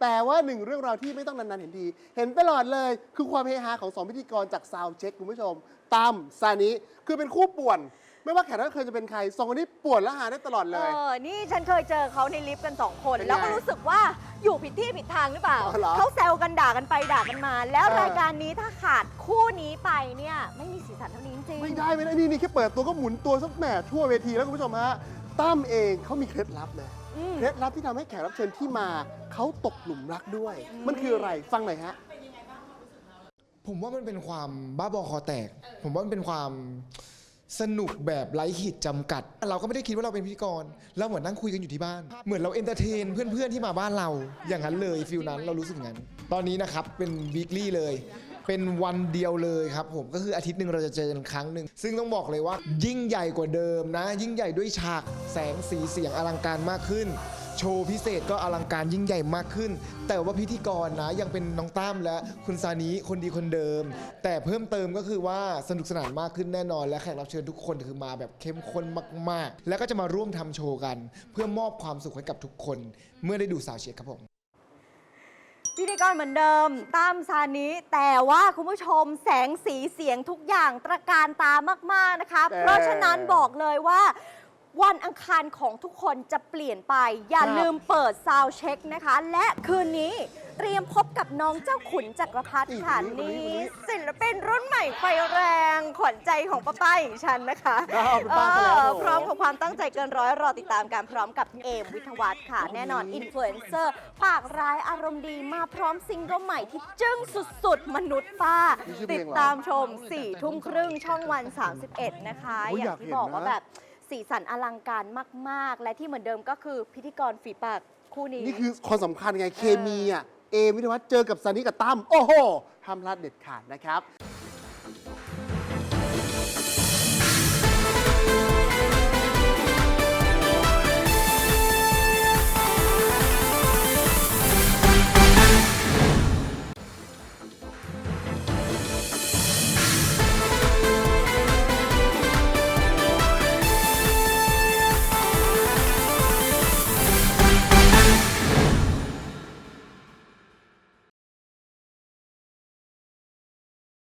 แต่ว่าหนึ่งเรื่องราวที่ไม่ต้องนานๆเห็นทีเห็นตลอดเลยคือความเฮฮาของสองพิธีกรจากซาวเช็คคุณผู้ชมตั้มซานิคือเป็นคู่ป่วน ไม่ว่าแขกรับเชิญจะเป็นใครสองคนนี้ป่วนและหาได้ตลอดเอเลยอ นี่ฉันเคยเจอเขาในลิฟต์กันสองคน เป็นไงแล้วก็รู้สึกว่าอยู่ผิดที่ผิดทางหรือเปล่า อ๋อเหรอเขาแซวกันด่ากันไปด่ากันมา แล้วเออ รายการนี้ถ้าขาดคู่นี้ไปเนี่ย ไม่มีสีสันเท่านี้จริงๆ ไม่ได้ไม่ได้นี่นี่แค่เปิดตัวก็หมุนตัวสักแหมทั่วเวทีแล้วคุณผู้ชมฮะตั้มเองเขามีเคล็ดลับเลยอืม เคล็ดลับที่ทำให้แขกรับเชิญที่มาเขาตกหลุมรักด้วย มันคืออะไรฟังหน่อยฮะ ผมว่ามันเป็นความบ้าบอคอแตก ผมว่ามันเป็นความสนุกแบบไร้ขีดจำกัด เราก็ไม่ได้คิดว่าเราเป็นพิธีกร เราเหมือนนั่งคุยกันอยู่ที่บ้าน เหมือนเราเอนเตอร์เทน เพื่อนๆที่มาบ้านเรา อย่างนั้นเลยฟิลนั้นเรารู้สึกอย่างนั้น ตอนนี้นะครับเป็นวีคลี่เลย เป็นวันเดียวเลยครับผมก็คืออาทิตย์หนึ่งเราจะเจอกันครั้งหนึ่งซึ่งต้องบอกเลยว่า ยิ่งใหญ่กว่าเดิมนะ ยิ่งใหญ่ด้วยฉากแสงสีเสียงอลังการมากขึ้น โชว์พิเศษก็อลังการยิ่งใหญ่มากขึ้น แต่ว่าพิธีกรนะยังเป็นน้องตั้มและคุณซานิคนดีคนเดิม แต่เพิ่มเติมก็คือว่าสนุกสนานมากขึ้นแน่นอน และแขกรับเชิญทุกคนคือมาแบบเข้มข้นมาก ๆ แล้วก็จะมาร่วมทำโชว์กัน เพื่อมอบความสุขให้กับทุกคน เมื่อได้ดูสาวเชียร์ครับผม พิธีกรเหมือนเดิมตามซานี้ แต่ว่าคุณผู้ชมแสงสีเสียงทุกอย่างตระการตามาก ๆ นะคะแต่เพราะฉะนั้นบอกเลยว่าวันอังคารของทุกคนจะเปลี่ยนไป อย่าครับลืมเปิดซาวเช็คนะคะ และคืนนี้ เตรียมพบกับน้องเจ้าขุนจักรพัฒน์ค่ะนี่ศิลปินรุ่นใหม่ไฟแรง ขวัญใจของป้าป้าอย่างฉันนะคะอ้าวเป็นป้าซะแล้ว เออโอ้โหพร้อมกับความตั้งใจเกินร้อยรอติดตามการพร้อมกับเอมวิทยาวัฒน์ค่ะ แน่นอนอินฟลูเอนเซอร์ปากร้ายอารมณ์ดีมาพร้อมซิงเกิลใหม่ที่จึ้งสุดๆ มนุษย์ป้านี่ชื่อเพลติงดเหรอตามชม4ทุ่มครึ่งช่องวัน 31 นะคะ โอ้ยอย่างอยากที่เห็นบอกว่านะ แบบสีสันอลังการมาก ๆ และที่เหมือนเดิมก็คือพิธีกรฝีปากคู่นี้ นี่คือความสำคัญไงเคมีอะ เอมวิทยวัฒน์เจอกับซานิกับตั้มโอ้โหห้ามพลาดเด็ดขาดนะครับ